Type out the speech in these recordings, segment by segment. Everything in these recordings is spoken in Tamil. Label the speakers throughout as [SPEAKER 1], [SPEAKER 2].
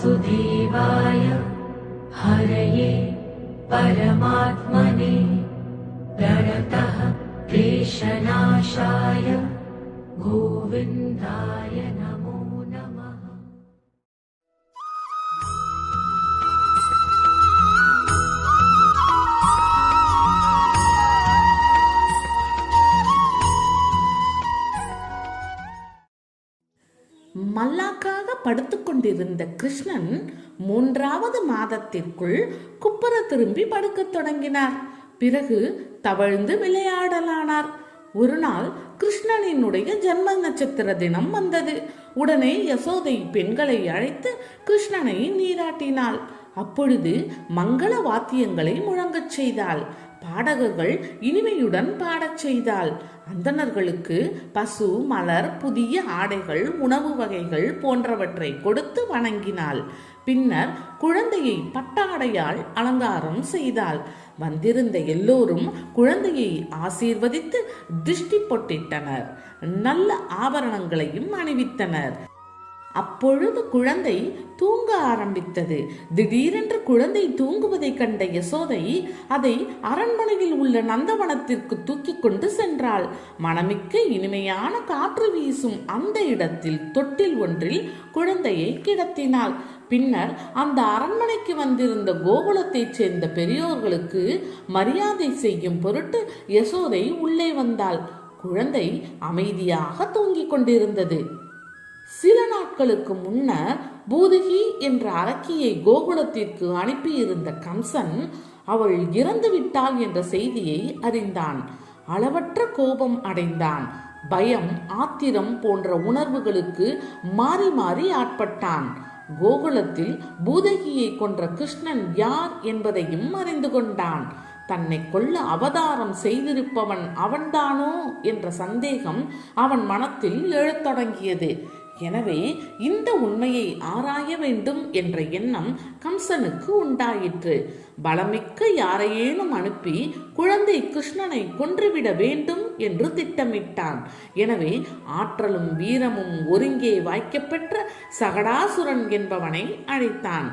[SPEAKER 1] वासुदेवाय। हरये परमात्मने
[SPEAKER 2] படுத்துக்கொண்டிருந்த கிருஷ்ணன் மூன்றாவது மாதத்திற்குள் குப்புற திரும்பி படுக்கத் தொடங்கினார். பிறகு தவழ்ந்து விளையாடலானார். ஒரு நாள் கிருஷ்ணனினுடைய ஜன்ம நட்சத்திர தினம் வந்தது. உடனே யசோதை பெண்களை அழைத்து கிருஷ்ணனை நீராட்டினாள். அப்பொழுது மங்கள வாத்தியங்களை முழங்கச் செய்தாள். பாடகர்கள் இனிமையுடன் பாடச் செய்தாள். அந்தணர்களுக்கு பசு மலர் புதிய ஆடைகள் உணவு வகைகள் போன்றவற்றை கொடுத்து வணங்கினாள். பின்னர் குழந்தையை பட்டாடையால் அலங்காரம் செய்தாள். வந்திருந்த எல்லோரும் குழந்தையை ஆசீர்வதித்து திருஷ்டி பொட்டிட்டனர். நல்ல ஆபரணங்களையும் அணிவித்தனர். அப்பொழுது குழந்தை தூங்க ஆரம்பித்தது. திடீரென்று குழந்தை தூங்குவதைக் கண்ட யசோதை அதை அரண்மனையில் உள்ள நந்தவனத்திற்கு தூக்கி கொண்டு சென்றாள். மணமிக்க இனிமையான காற்று வீசும் அந்த இடத்தில் தொட்டில் ஒன்றில் குழந்தையை கிடத்தினாள். பின்னர் அந்த அரண்மனைக்கு வந்திருந்த கோகுலத்தைச் சேர்ந்த பெரியோர்களுக்கு மரியாதை செய்யும் பொருட்டு யசோதை உள்ளே வந்தாள். குழந்தை அமைதியாக தூங்கிக் கொண்டிருந்தது. சில நாட்களுக்கு முன்னர் பூதகி என்ற அரக்கியை கோகுலத்திற்கு அனுப்பியிருந்த கம்சன் அவள் இறந்து விட்டாள் என்ற செய்தியை அறிந்தான். அளவற்ற கோபம் அடைந்தான். பயம் ஆத்திரம் போன்ற உணர்வுகளுக்கு மாறி மாறி ஆட்பட்டான். கோகுலத்தில் பூதகியை கொன்ற கிருஷ்ணன் யார் என்பதையும் அறிந்து கொண்டான். தன்னை கொல்ல அவதாரம் செய்திருப்பவன் அவன்தானோ என்ற சந்தேகம் அவன் மனத்தில் எழத் தொடங்கியது எனவே இந்த உண்மையை ஆராய வேண்டும் என்ற எண்ணம் கம்சனுக்கு உண்டாயிற்று. பலமிக்க யாரையேனும் அனுப்பி குழந்தை கிருஷ்ணனை கொன்றுவிட வேண்டும் என்று திட்டமிட்டான். எனவே ஆற்றலும் வீரமும் ஒருங்கே வாய்க்கப்பெற்ற சகடாசுரன் என்பவனை அழைத்தான்.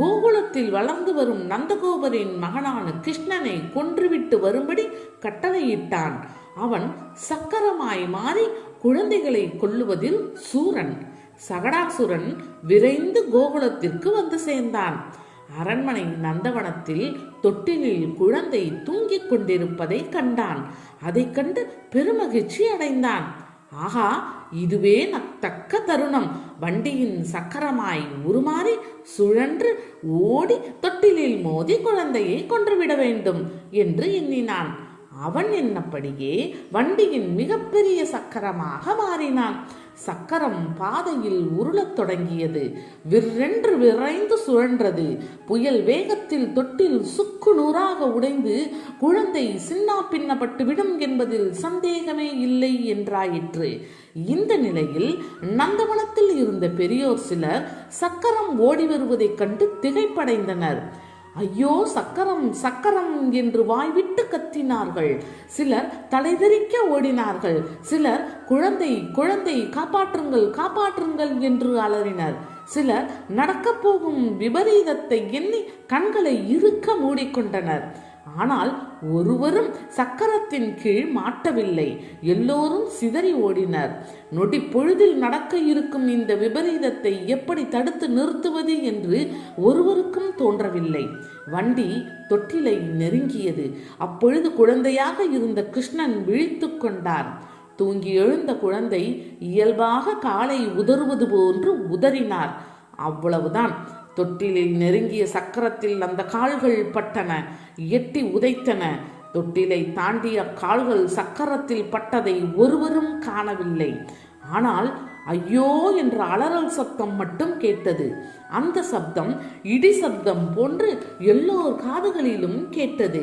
[SPEAKER 2] கோகுலத்தில் வளர்ந்து வரும் நந்தகோபரின் மகனான கிருஷ்ணனை கொன்றுவிட்டு வரும்படி கட்டளையிட்டான். அவன் சக்கரமாய் மாறி குழந்தைகளை கொல்லுவதில் சூரன் சகடாசுரன் விரைந்து கோகுலத்திற்கு வந்து சேர்ந்தான். அரண்மனை நந்தவனத்தில் தொட்டிலில் குழந்தை தூங்கிக் கொண்டிருப்பதை கண்டான். அதைக் கண்டு பெருமகிழ்ச்சி அடைந்தான். ஆகா இதுவே நத்தக்க தக்க தருணம். வண்டியின் சக்கரமாய் உருமாறி சுழன்று ஓடி தொட்டிலில் மோதி குழந்தையை கொன்றுவிட வேண்டும் என்று எண்ணினான். அவன் என்னப்படியே வண்டியின் மிகப்பெரிய சக்கரமாக மாறினான். சக்கரம் பாதையில் உருளத் தொடங்கியது. விற்றென்று விரைந்து சுழன்றது. புயல் வேகத்தில் தொட்டில் சுக்கு நூறாக உடைந்து குழந்தை சின்னா பின்னப்பட்டு விடும் என்பதில் சந்தேகமே இல்லை என்றாயிற்று. இந்த நிலையில் நந்தவனத்தில் இருந்த பெரியோர் சிலர் சக்கரம் ஓடி வருவதைக் கண்டு திகைப்படைந்தனர். ஐயோ சக்கரம் சக்கரம் என்று வாய்விட்டு கத்தினார்கள். சிலர் தலைதெறிக்க ஓடினார்கள். சிலர் குழந்தை குழந்தை காப்பாற்றுங்கள் காப்பாற்றுங்கள் என்று அலறினர். சிலர் நடக்கப் போகும் விபரீதத்தை எண்ணி கண்களை இறுக்க மூடிக்கொண்டனர். ஆனால் ஒருவரும் சக்கரத்தின் கீழ் மாட்டவில்லை. எல்லோரும் சிதறி ஓடினர். நொடி பொழுதில் நடக்க இருக்கும் இந்த விபரீதத்தை எப்படி தடுத்து நிறுத்துவது என்று ஒருவருக்கும் தோன்றவில்லை. வண்டி தொட்டிலை நெருங்கியது. அப்பொழுது குழந்தையாக இருந்த கிருஷ்ணன் விழித்துக் கொண்டார். தூங்கி எழுந்த குழந்தை இயல்பாக காலை உதறுவது போன்று உதறினார். அவ்வளவுதான். தொட்டிலில் நெருங்கிய சக்கரத்தில் அந்த கால்கள் பட்டன எட்டி உதைத்தன. தொட்டிலை தாண்டிய கால்கள் சக்கரத்தில் பட்டதை ஒருவரும் காணவில்லை. ஆனால் ஐயோ என்ற அலறல் சத்தம் மட்டும் கேட்டது. அந்த சப்தம் இடி சப்தம் போன்று எல்லோர் காதுகளிலும் கேட்டது.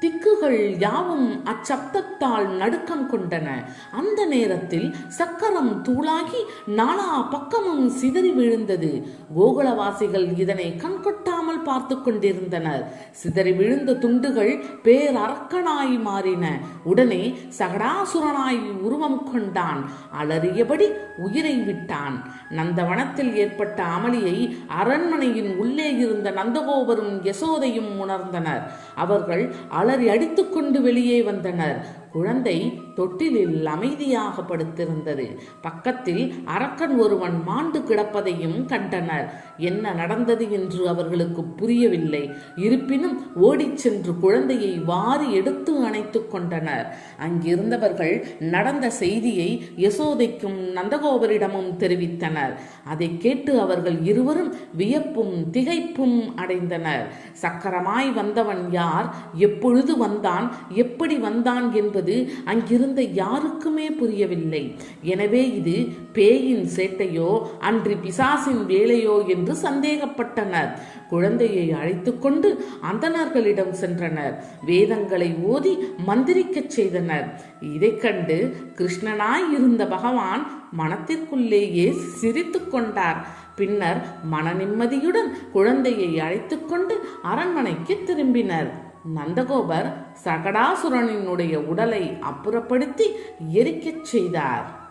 [SPEAKER 2] திக்குகள் யாவும் அச்சப்தத்தால் நடுக்கம் கொண்டன. அந்த நேரத்தில் சக்கரம் தூளாகி நாலா பக்கமும் சிதறி விழுந்தது. கோகுலவாசிகள் இதனை கண்கொட்டாமல் பார்த்து கொண்டிருந்தனர். சிதறி விழுந்த துண்டுகள் பேரரக்கனாய் மாறின. உடனே சகடாசுரனாய் உருவம் கொண்டான். அலறியபடி உயிரை விட்டான். நந்தவனத்தில் ஏற்பட்ட அமளியை அரண்மனையின் உள்ளே இருந்த நந்தகோபரும் யசோதையும் உணர்ந்தனர். அவர்கள் அலறி அடித்துக்கொண்டு வெளியே வந்தனர். குழந்தை தொட்டிலில் அமைதியாக படுத்திருந்தது பக்கத்தில் அரக்கன் ஒருவன் மாண்டு கிடப்பதையும் கண்டனர். என்ன நடந்தது என்று அவர்களுக்கு புரியவில்லை. இருப்பினும் ஓடிச் சென்று குழந்தையை வாரி எடுத்து அணைத்துக் கொண்டனர். அங்கிருந்தவர்கள் நடந்த செய்தியை யசோதைக்கும் நந்தகோபரிடமும் தெரிவித்தனர். அதை கேட்டு அவர்கள் இருவரும் வியப்பும் திகைப்பும் அடைந்தனர். சக்கரமாய் வந்தவன் யார்? எப்பொழுது வந்தான்? எப்படி வந்தான் என்பது அங்கிருந்த யாருக்குமே புரியவில்லை. எனவே இது பேயின் சேட்டையோ அன்றி பிசாசின் வேலையோ என்று சந்தேகப்பட்டனர். குழந்தையை அழைத்துக்கொண்டு அந்தணர்களிடம் சென்றனர். வேதங்களை ஓதி மந்திரிக்கச் செய்தனர். இதைக் கண்டு கிருஷ்ணனாய் இருந்த பகவான் மனத்திற்குள்ளேயே சிரித்துக் கொண்டார். பின்னர் மன நிம்மதியுடன் குழந்தையை அழைத்துக்கொண்டு அரண்மனைக்கு திரும்பினர். நந்தகோபர் சகடாசுரனினுடைய உடலை அப்புறப்படுத்தி எரிக்கச் செய்தார்.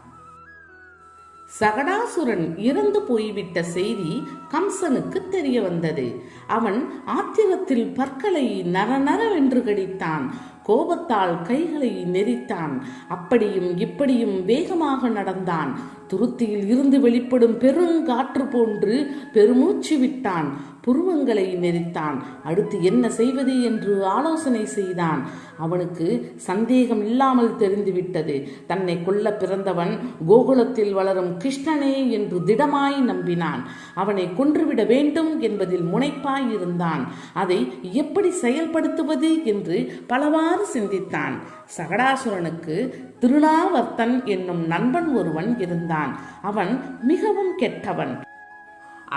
[SPEAKER 2] சகடாசுரன் இறந்து போய்விட்ட செய்தி கம்சனுக்கு தெரிய வந்தது. அவன் ஆத்திரத்தில் பற்களை நரநரவென்று கடித்தான். கோபத்தால் கைகளை நெரித்தான். அப்படியும் இப்படியும் வேகமாக நடந்தான். துருத்தியில் இருந்து வெளிப்படும் பெருங்காற்று போன்று பெருமூச்சு விட்டான். புருவங்களை நெரித்தான். அடுத்து என்ன செய்வது என்று ஆலோசனை செய்தான். அவனுக்கு சந்தேகம் இல்லாமல் தெரிந்துவிட்டது. தன்னை கொல்ல பிறந்தவன் கோகுலத்தில் வளரும் கிருஷ்ணனே என்று திடமாய் நம்பினான். அவனை கொன்றுவிட வேண்டும் என்பதில் முனைப்பாய் இருந்தான். அதை எப்படி செயல்படுத்துவது என்று பலவாறு சிந்தித்தான். சகடாசுரனுக்கு திருநாவர்த்தன் என்னும் நண்பன் ஒருவன் இருந்தான். அவன் மிகவும் கெட்டவன்.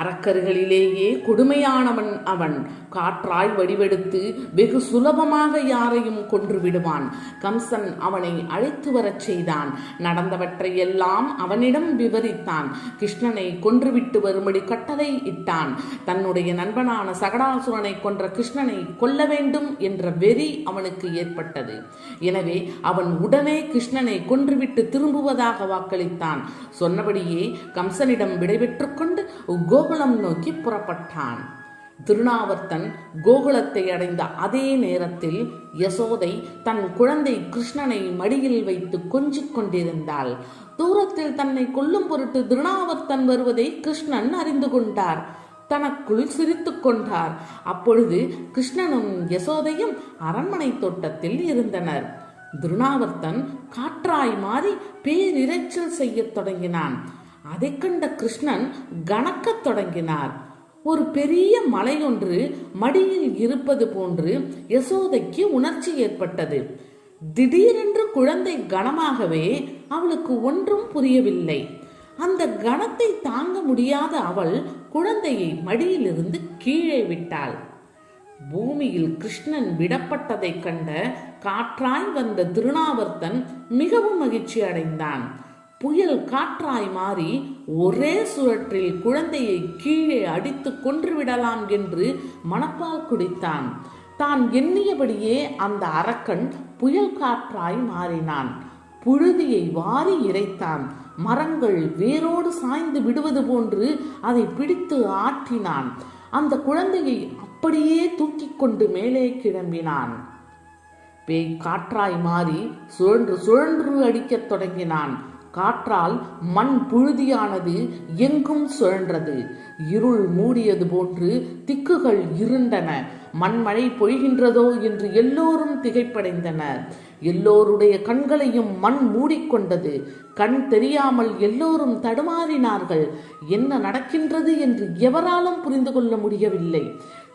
[SPEAKER 2] அரக்கர்களிலேயே கொடுமையானவன் அவன். காற்றாய் வடிவெடுத்து வெகு சுலபமாக யாரையும் கொன்று விடுவான். கம்சன் அவனை அழைத்து வரச் செய்தான். நடந்தவற்றை எல்லாம் அவனிடம் விவரித்தான். கிருஷ்ணனை கொன்றுவிட்டு வரும்படி கட்டளை இட்டான். தன்னுடைய நண்பனான சகடாசுரனை கொன்ற கிருஷ்ணனை கொல்ல வேண்டும் என்ற வெறி அவனுக்கு ஏற்பட்டது. எனவே அவன் உடனே கிருஷ்ணனை கொன்றுவிட்டு திரும்புவதாக வாக்களித்தான். சொன்னபடியே கம்சனிடம் விடைபெற்றுக் கொண்டு கோகுலம் நோக்கி புறப்பட்டான். திருநாவர்த்தன் கோகுலத்தை அடைந்த அதே நேரத்தில் யசோதை தன் குழந்தை கிருஷ்ணனை மடியில் வைத்து கொஞ்சிக் கொண்டிருந்தாள். தூரத்தில் தன்னை கொல்லும் பொருட்டு திருநாவர்த்தன் வருவதை கிருஷ்ணன் அறிந்து கொண்டார். தனக்குள் சிரித்துக் கொண்டார். அப்பொழுது கிருஷ்ணனும் யசோதையும் அரண்மனை தோட்டத்தில் இருந்தனர். திருநாவர்த்தன் காற்றாய் மாறி பேரிரைச்சல் செய்யத் தொடங்கினான். அதைக் கண்ட கிருஷ்ணன் கணக்கத் தொடங்கினார். ஒரு பெரிய மலையொன்று மடியில் இருப்பது போன்று யசோதைக்கு உணர்ச்சி ஏற்பட்டது. திடீரென்று குழந்தை கனமாகவே அவளுக்கு ஒன்றும் புரியவில்லை. அந்த கணத்தை தாங்க முடியாத அவள் குழந்தையை மடியிலிருந்து கீழே விட்டாள். பூமியில் கிருஷ்ணன் விடப்பட்டதைக் கண்ட காற்றாய் வந்த திருநாவர்த்தன் மிகவும் மகிழ்ச்சி அடைந்தான். புயல் காற்றாய் மாறி ஒரே சுழற்றில் குழந்தையை கீழே அடித்து கொன்றுவிடலாம் என்று மனப்பால் குடித்தான். தான் எண்ணியபடியே அந்த அரக்கன் புயல் காற்றாய் மாறினான். புழுதியை வாரி இறைத்தான். மரங்கள் வேரோடு சாய்ந்து விடுவது போன்று அதை பிடித்து ஆட்டினான். அந்த குழந்தையை அப்படியே தூக்கிக் கொண்டு மேலே கிளம்பினான். பேய் காற்றாய் மாறி சுழன்று சுழன்று அடிக்கத் தொடங்கினான். காற்றால் மண் புழுதியானது எங்கும் சுழன்றது. இருள் மூடியது போன்று திக்குகள் இருண்டன மண்மழை பொய்கின்றதோ என்று எல்லோரும் திகைப்படைந்தனர். எல்லோருடைய கண்களையும் மண் மூடிக்கொண்டது. கண் தெரியாமல் எல்லோரும் தடுமாறினார்கள். என்ன நடக்கின்றது என்று எவராலும் புரிந்து கொள்ள முடியவில்லை.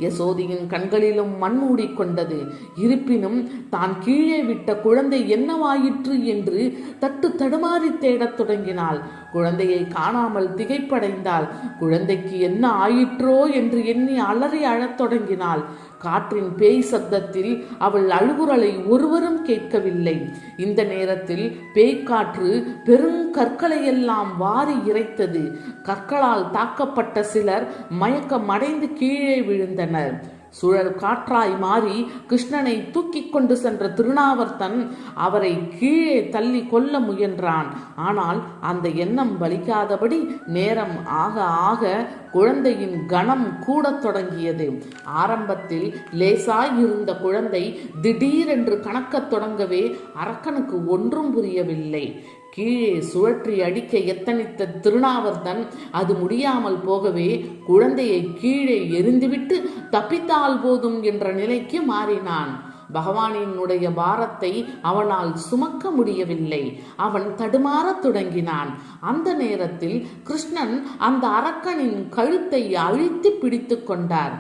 [SPEAKER 2] யசோதியின் கண்களிலும் மண் மூடிக்கொண்டது. இருப்பினும் தான் கீழே விட்ட குழந்தை என்னவாயிற்று என்று தட்டு தடுமாறி தேடத் தொடங்கினாள். குழந்தையை காணாமல் திகைப்படைந்தாள் குழந்தைக்கு என்ன ஆயிற்றோ என்று எண்ணி அலறி அழத் தொடங்கினாள். காற்றின் பேய் சத்தத்தில் அவள் அழுகுரலை ஒருவரும் கேட்கவில்லை. இந்த நேரத்தில் பேய்க்காற்று பெரும் கற்களையெல்லாம் வாரி இறைத்தது. கற்களால் தாக்கப்பட்ட சிலர் மயக்கமடைந்து கீழே விழுந்தனர். சுழல் காற்றாய் மாறி கிருஷ்ணனை தூக்கிக் கொண்டு சென்ற திருநாவர்த்தன் அவரை கீழே தள்ளி கொல்ல முயன்றான். ஆனால் அந்த எண்ணம் பலிக்காதபடி நேரம் ஆக ஆக குழந்தையின் கணம் கூடத் தொடங்கியது. ஆரம்பத்தில் லேசாய் இருந்த குழந்தை திடீரென்று கணக்கத் தொடங்கவே அரக்கனுக்கு ஒன்றும் புரியவில்லை. கீழே சுழற்றி அடிக்க எத்தனித்த திருநாவர்தன் அது முடியாமல் போகவே குழந்தையை கீழே எரிந்துவிட்டு தப்பித்தால் போதும் என்ற நிலைக்கு மாறினான். பகவானினுடைய பாரத்தை அவனால் சுமக்க முடியவில்லை. அவன் தடுமாறத் தொடங்கினான். அந்த நேரத்தில் கிருஷ்ணன் அந்த அரக்கனின் கழுத்தை அழுத்தி பிடித்து கொண்டார்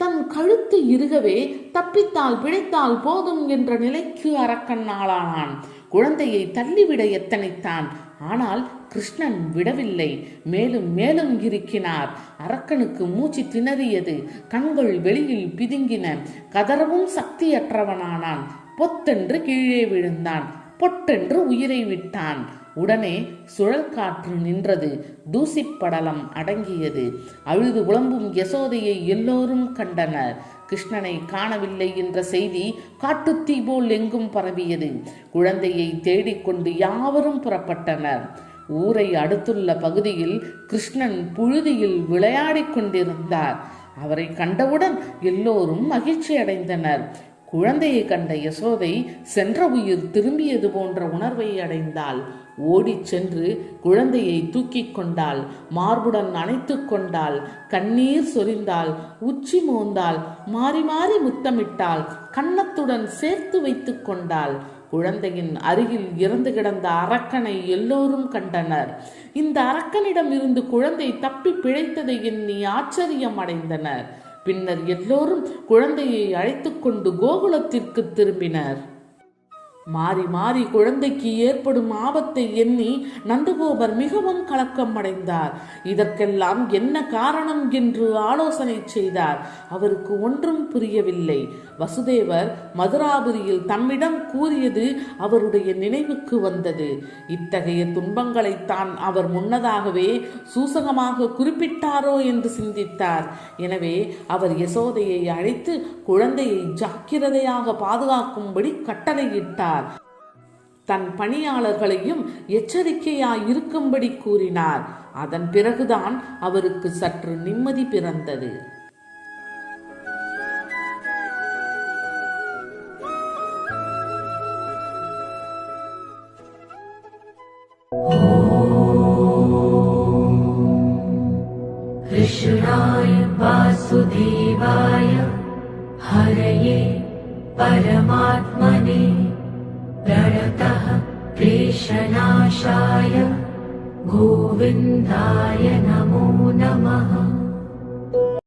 [SPEAKER 2] தன் கழுத்து இருகவே தப்பித்தால் பிழைத்தால் போதும் என்ற நிலைக்கு அரக்கன் ஆளானான். குழந்தையை தள்ளிவிட எத்தனைத்தான்? ஆனால் கிருஷ்ணன் விடவில்லை. மேலும் மேலும் இருக்கினார் அரக்கனுக்கு மூச்சு திணறியது. கண்கள் வெளியில் பிதுங்கின. கதறவும் சக்தியற்றவனானான். பொத்தென்று கீழே விழுந்தான். பொட்டென்று உயிரை விட்டான். உடனே சுழல் காற்று நின்றது. தூசிப்படலம் அடங்கியது. அழுது உழம்பும் யசோதையை எல்லோரும் கண்டனர். கிருஷ்ணனை காணவில்லை என்ற செய்தி காட்டுத்தீ போல் எங்கும் பரவியது. குழந்தையை தேடிக்கொண்டு யாவரும் புறப்பட்டனர். ஊரை அடுத்துள்ள பகுதியில் கிருஷ்ணன் புழுதியில் விளையாடிக் கொண்டிருந்தார். அவரை கண்டவுடன் எல்லோரும் மகிழ்ச்சி அடைந்தனர் குழந்தையை கண்ட யசோதை சென்ற உயிர் திரும்பியது போன்ற உணர்வை அடைந்தாள். ஓடிச் சென்று குழந்தையை தூக்கிக் கொண்டாள். மார்புடன் அணைத்து கொண்டாள். கண்ணீர் சொரிந்தாள். உச்சி மோந்தாள். மாறி மாறி முத்தமிட்டாள். கன்னத்துடன் சேர்த்து வைத்துக் கொண்டாள். குழந்தையின் அருகில் இறந்து கிடந்த அரக்கனை எல்லோரும் கண்டனர். இந்த அரக்கனிடம் இருந்து குழந்தை தப்பி பிழைத்ததை எண்ணி ஆச்சரியம் அடைந்தனர் பின்னர் எல்லோரும் குழந்தையை அழைத்துக்கொண்டு கோகுலத்திற்கு திரும்பினர். மாறி மாறி குழந்தைக்கு ஏற்படும் ஆபத்தை எண்ணி நந்தகோபர் மிகவும் கலக்கம் அடைந்தார் இதற்கெல்லாம் என்ன காரணம் என்று ஆலோசனை செய்தார். அவருக்கு ஒன்றும் புரியவில்லை. வசுதேவர் மதுராபுரியில் தம்மிடம் கூறியது அவருடைய நினைவுக்கு வந்தது. இத்தகைய துன்பங்களைத்தான் அவர் முன்னதாகவே சூசகமாக குறிப்பிட்டாரோ என்று சிந்தித்தார். எனவே அவர் யசோதையை அழைத்து குழந்தையை ஜாக்கிரதையாக பாதுகாக்கும்படி கட்டளையிட்டார். தன் பணியாளர்களையும் எச்சரிக்கையாய் இருக்கும்படி கூறினார் அதன் பிறகுதான் அவருக்கு சற்று நிம்மதி பிறந்தது
[SPEAKER 1] कृष्णाय वासुदेवाय हरये परमात्मने प्रणतः क्लेशनाशाय गोविन्दाय नमो नमः